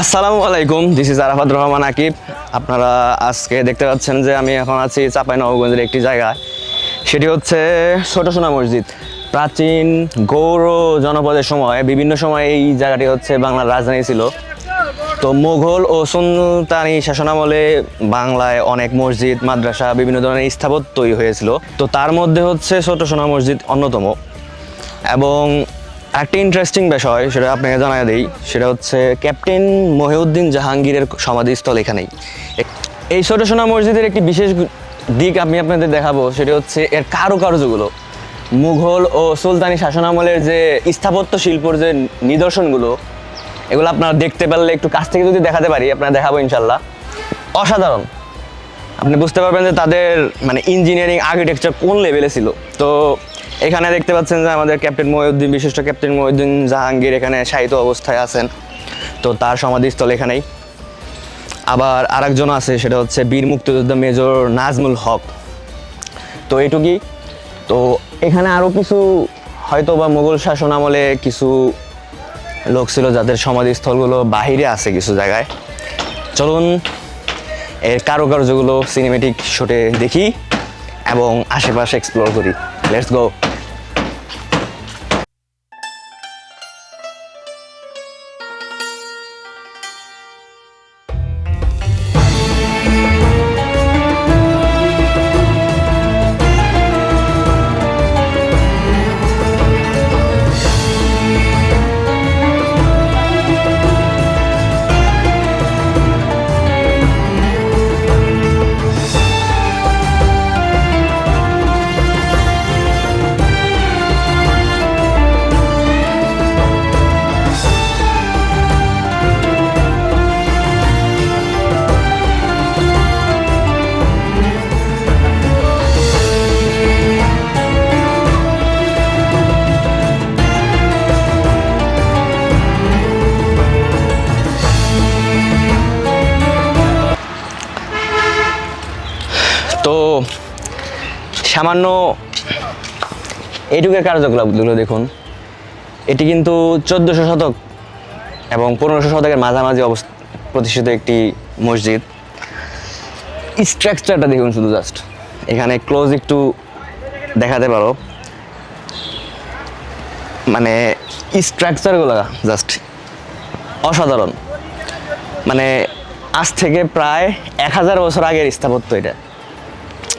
আসসালামু আলাইকুম this is Arafat Rahman Akib. আপনারা আজকে দেখতে পাচ্ছেন যে আমি এখন আছি চাপাই নবগঞ্জের একটি জায়গায়। সেটি হচ্ছে ছোট সোনা মসজিদ। প্রাচীন গৌর জনপদের সময়, বিভিন্ন সময় এই জায়গাটি হচ্ছে বাংলার রাজধানী ছিল। তো মুঘল ও সুলতানি শাসনামলে বাংলায় অনেক মসজিদ, মাদ্রাসা, বিভিন্ন ধরনের স্থাপত্য তৈরি হয়েছিল। তো তার মধ্যে হচ্ছে ছোট সোনা মসজিদ অন্যতম। এবং একটা ইন্টারেস্টিং বিষয় সেটা আপনাকে জানাই দিই, সেটা হচ্ছে ক্যাপ্টেন মহিউদ্দিন জাহাঙ্গীরের সমাধিস্থল এখানেই। এই ছোট সোনা মসজিদের একটি বিশেষ দিক আমি আপনাদের দেখাবো, সেটা হচ্ছে এর কারুকার্যগুলো। মুঘল ও সুলতানি শাসনামলের যে স্থাপত্য শিল্পর যে নিদর্শনগুলো, এগুলো আপনারা দেখতে পারলে একটু কাছ থেকে যদি দেখাতে পারি, আপনারা দেখাবো ইনশাল্লাহ। অসাধারণ। আপনি বুঝতে পারবেন যে তাদের মানে ইঞ্জিনিয়ারিং আর্কিটেকচার কোন লেভেলে ছিল। তো এখানে দেখতে পাচ্ছেন যে আমাদের ক্যাপ্টেন মহিউদ্দিন, বিশিষ্ট ক্যাপ্টেন মহিউদ্দিন জাহাঙ্গীর এখানে শায়িত অবস্থায় আছেন। তো তার সমাধিস্থল এখানেই। আবার আরেকজন আছে, সেটা হচ্ছে বীর মুক্তিযোদ্ধা মেজর নাজমুল হক। তো এইটুকুই। তো এখানে আরও কিছু হয়তো বা মুঘল শাসন আমলে কিছু লোক ছিল যাদের সমাধিস্থলগুলো বাহিরে আছে কিছু জায়গায়। চলুন এর কারুকার্যগুলো সিনেমেটিক শোটে দেখি এবং আশেপাশে এক্সপ্লোর করি। লেটস গো তো সামান্য এইটুকের কার্যকলাপগুলো দেখুন, এটি কিন্তু চোদ্দোশো শতক এবং পনেরোশো শতকের মাঝামাঝি অবস্থা প্রতিষ্ঠিত একটি মসজিদ। স্ট্রাকচারটা দেখুন শুধু জাস্ট এখানে ক্লোজ একটু দেখাতে পারো। মানে স্ট্রাকচারগুলো জাস্ট অসাধারণ। মানে আজ থেকে প্রায় এক হাজার বছর আগের স্থাপত্য এটা।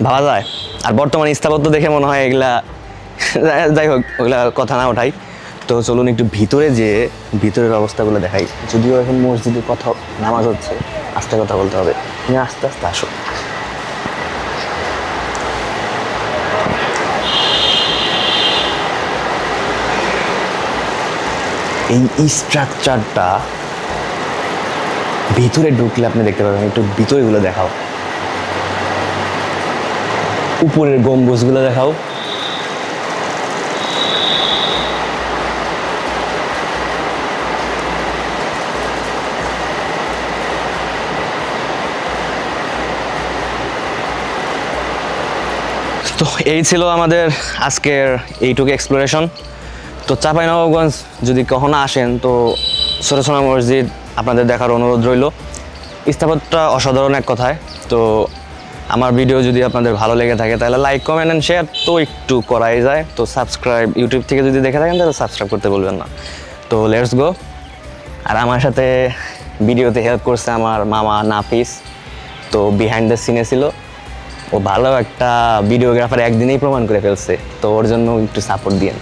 ভাবা যায়। আর বর্তমানে স্থাপত্য দেখে মনে হয় এগুলা যাই হোক, ওগুলা কথা না ওঠাই। তো চলুন একটু ভিতরে যে ভিতরের অবস্থাগুলো দেখাই। যদিও এখন মসজিদে কথা নামাজ হচ্ছে, আস্তে কথা বলতে হবে। তুমি আস্তে আস্তে আসো। এই স্ট্রাকচারটা ভিতরে ঢুকলে আপনি দেখতে পাবেন একটু ভিতরেগুলো দেখাও। উপরের গম্বুজগুলো দেখাও। তো এই ছিল আমাদের আজকের এইটুকু এক্সপ্লোরেশন তো চাঁপাইনবাবগঞ্জ যদি কখনো আসেন, তো সরসনা মসজিদ আপনাদের দেখার অনুরোধ রইল। স্থাপত্যটা অসাধারণ এক কথায়। তো আমার ভিডিও যদি আপনাদের ভালো লেগে থাকে, তাহলে লাইক কমেন্ট অ্যান্ড শেয়ার তো একটু করাই যায়। তো সাবস্ক্রাইব ইউটিউব থেকে যদি দেখে থাকেন, তাহলে সাবস্ক্রাইব করতে বলবেন না। তো লেটস গো আর আমার সাথে ভিডিওতে হেল্প করছে আমার মামা নাফিস। তো বিহাইন্ড দ্য সিনে ছিল। ও ভালো একটা ভিডিওগ্রাফার একদিনেই প্রমাণ করে ফেলছে। তো ওর জন্য একটু সাপোর্ট দিয়েন।